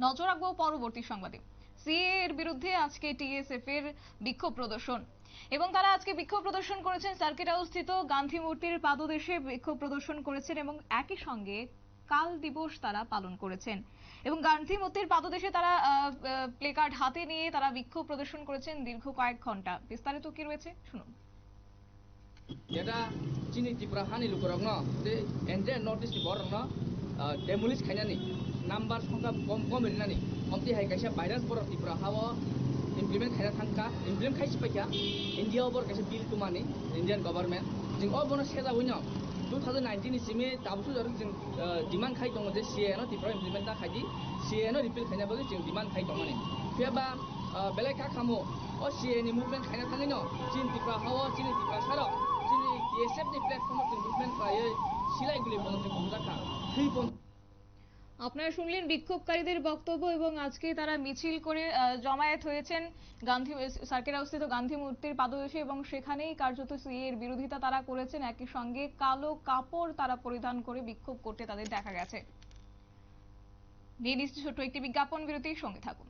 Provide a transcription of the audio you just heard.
নজর রাখব পরবর্তী সংবাদে। সিএ এর বিরুদ্ধে আজকে টিএসএফ এর বিক্ষোভ প্রদর্শন। এবং তারা আজকে বিক্ষোভ প্রদর্শন করেছেন সার্কিট হাউস স্থিত গান্ধী মূর্তির পাদদেশে বিক্ষোভ প্রদর্শন করেছেন এবং একই সঙ্গে কাল দিবস তারা পালন করেছেন। এবং গান্ধী মূর্তির পাদদেশে তারা প্লে কার্ড হাতে নিয়ে তারা বিক্ষোভ প্রদর্শন করেছেন দীর্ঘ কয়েক ঘণ্টা বিস্তারিত কি রয়েছে? শুনুন। এটা চিনি ত্রিপুরা হানি লুকুরক ন যে এনজে নর্থ ইস্ট বরক ন ডেমুলিস খাইনানি। নাম্বার সংখ্যা কম কম হলি নানি। কমতি হাই কাছে ভাইরাস বড় তীব্র হাও ইমপ্লিমেন্ট খাই থাকা ইমপ্লিমেন্ট খাইছে পাইকা। ইন্ডিয়া ওপর কাছে বিল টু মানি ইন্ডিয়ান গভর্নমেন্ট যে অ বনো সেজা হইন টু থাউজেন্ড নাইনটিন ইসিমে তাবসু জরুর ডিমান্ড খাই দম যে সিএনও তীব্র ইমপ্লিমেন্ট দি খাই সিএনও রিপিল খাই বলে যে ডিমান্ড খাই দম মানে। ফেবা বেলেগ খামো? অ সিএনি মুভমেন্ট খাই থাকে ন? চীন তীব্র হাও চীন তীব্র সার চীন এসএফ প্লেটফর্মত মুভমেন্ট সিলাই বলে বলতে কম থাকা। আপনারা শুনলেন বিক্ষোভকারীদের বক্তব্য এবং আজকে তারা মিছিল করে জমায়েত হয়েছেন গান্ধী সার্কিট অবস্থিত গান্ধী মূর্তির পাদদেশে এবং সেখানেই কার্যত সিএ এর বিরোধিতা তারা করেছেন। একই সঙ্গে কালো কাপড় তারা পরিধান করে বিক্ষোভ করতে তাদের দেখা গেছে। নিয়ে ছোট্ট একটি বিজ্ঞাপন বিরতির সঙ্গে থাকুন।